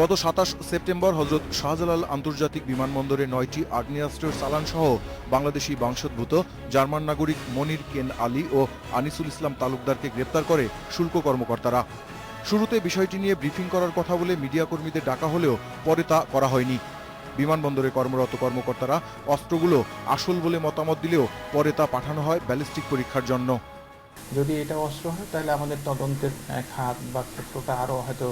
গত সাতাশ সেপ্টেম্বর হজরত শাহজালাল আন্তর্জাতিক বিমানবন্দরে নয়টি আগ্নেয়াস্ত্রের চালান সহ বাংলাদেশি বংশোদ্ভূত, জার্মান নাগরিক মনির কেন আলী ও আনিসুল ইসলাম তালুকদারকে গ্রেপ্তার করে শুল্ক কর্মকর্তারা। শুরুতে বিষয়টি নিয়ে ব্রিফিং করার কথা বলে মিডিয়া কর্মীদের ডাকা হলেও পরে তা করা হয়নি। বিমানবন্দরে কর্মরত কর্মকর্তারা অস্ত্রগুলো আসল বলে মতামত দিলেও পরে তা পাঠানো হয় ব্যালিস্টিক পরীক্ষার জন্য। যদি এটা অস্ত্র হয়, তাহলে আমাদের তদন্তের হাত বা ক্ষেত্রটা আরও হয়তো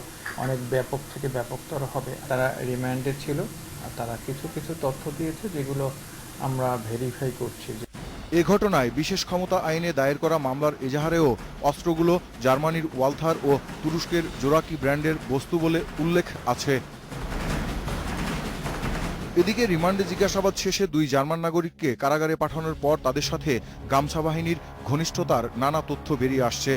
অনেক ব্যাপক থেকে ব্যাপকতর হবে। তারা রিমান্ডে ছিল, আর তারা কিছু কিছু তথ্য দিয়েছে যেগুলো আমরা ভেরিফাই করছি। এ ঘটনায় বিশেষ ক্ষমতা আইনে দায়ের করা মামলার এজাহারেও অস্ত্রগুলো জার্মানির ওয়ালথার ও তুরস্কের জোরাকি ব্র্যান্ডের বস্তু বলে উল্লেখ আছে। এদিকে রিমান্ডে জিজ্ঞাসাবাদ শেষে দুই জার্মান নাগরিককে কারাগারে পাঠানোর পর তাদের সাথে গামছা বাহিনীর ঘনিষ্ঠতার নানা তথ্য বেরিয়ে আসছে।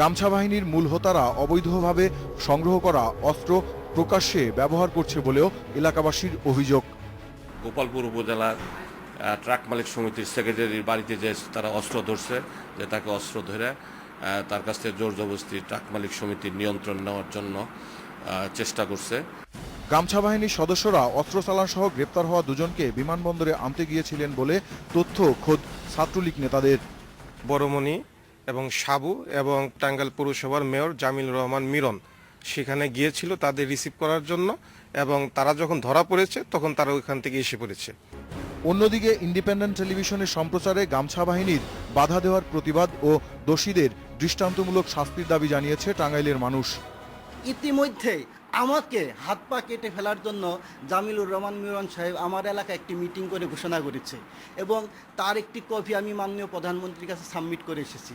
গামছা বাহিনীর মূল হোতারা অবৈধভাবে সংগ্রহ করা অস্ত্র প্রকাশ্যে ব্যবহার করছে বলেও এলাকাবাসীর অভিযোগ। গোপালপুর উপজেলার ট্রাক মালিক সমিতির সেক্রেটারির বাড়িতে যে তারা অস্ত্র ধরছে, যে তাকে অস্ত্র ধরে তার কাছ থেকে জোর জবরদস্তি ট্রাক মালিক সমিতির নিয়ন্ত্রণ নেওয়ার জন্য চেষ্টা করছে। গামছা বাহিনীর সদস্যরা অস্ত্র চালান সহ গ্রেপ্তার হওয়া দুজনকে বিমানবন্দরে আনতে গিয়েছিলেন বলে তথ্য খোদ ছাত্রলীগ নেতাদের। বড়মণি এবং সাবু এবং টাঙ্গাইল পৌরসভার মেয়র জামিল রহমান মিরন সেখানে গিয়েছিল তাদের রিসিভ করার জন্য এবং তারা যখন ধরা পড়েছে তখন তারা ওইখান থেকে এসে পড়েছে। অন্যদিকে ইন্ডিপেন্ডেন্ট টেলিভিশনের সম্প্রচারে গামছা বাহিনীর বাধা দেওয়ার প্রতিবাদ ও দোষীদের দৃষ্টান্তমূলক শাস্তির দাবি জানিয়েছে টাঙ্গাইলের মানুষ। ইতিমধ্যে আমাকে হাত পা কেটে ফেলার জন্য জামিলুর রহমান মিরন সাহেব আমার এলাকায় একটি মিটিং করে ঘোষণা করেছে এবং তার একটি কপি আমি মাননীয় প্রধানমন্ত্রীর কাছে সাবমিট করে এসেছি।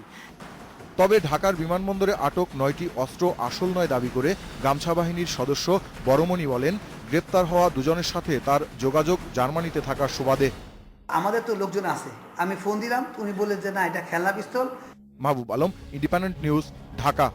তবে ঢাকার বিমানবন্দরে আটক নয়টি অস্ত্র আসল নয় দাবি করে গামছা বাহিনীর সদস্য বড়মণি বলেন গ্রেপ্তার হওয়া দুজনের সাথে তার যোগাযোগ জার্মানিতে থাকার সুবাদে। আমাদের তো লোকজন আছে। আমি ফোন দিলাম উনি বললেন যে না এটা খেলনা পিস্তল। Mahbub Alam independent news Dhaka.